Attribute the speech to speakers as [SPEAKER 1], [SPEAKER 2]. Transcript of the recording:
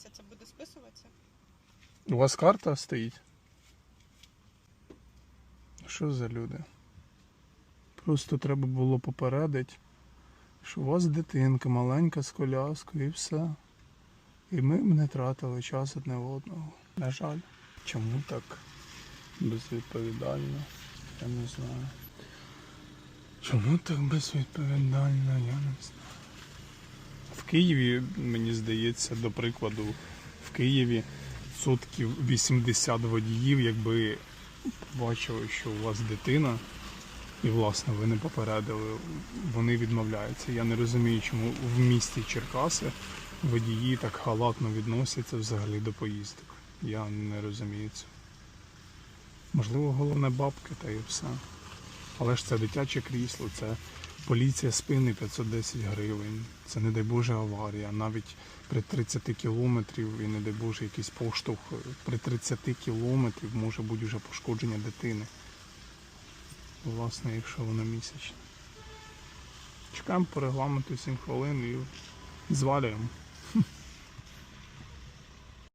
[SPEAKER 1] зупинилася, це буде списуватися?
[SPEAKER 2] У вас карта стоїть? Що за люди? Просто треба було попередити, що у вас дитинка маленька з коляскою і все. І ми б не тратили час одне одного. На жаль. Чому так безвідповідально? Я не знаю. Чому так безвідповідально, я не знаю. Києві, мені здається, до прикладу, в Києві сотків 80 водіїв, якби бачили, що у вас дитина, і власне ви не попередили, вони відмовляються. Я не розумію, чому в місті Черкаси водії так халатно відносяться взагалі до поїздок. Я не розумію цього. Можливо, головне бабки та і все. Але ж це дитяче крісло, це поліція спини 510 гривень. Це не дай Боже аварія. Навіть при 30 кілометрів і не дай Боже якийсь поштовх. При 30 кілометрів може бути вже пошкодження дитини. Власне, якщо воно місячне. Чекаємо по регламенту 7 хвилин і звалюємо.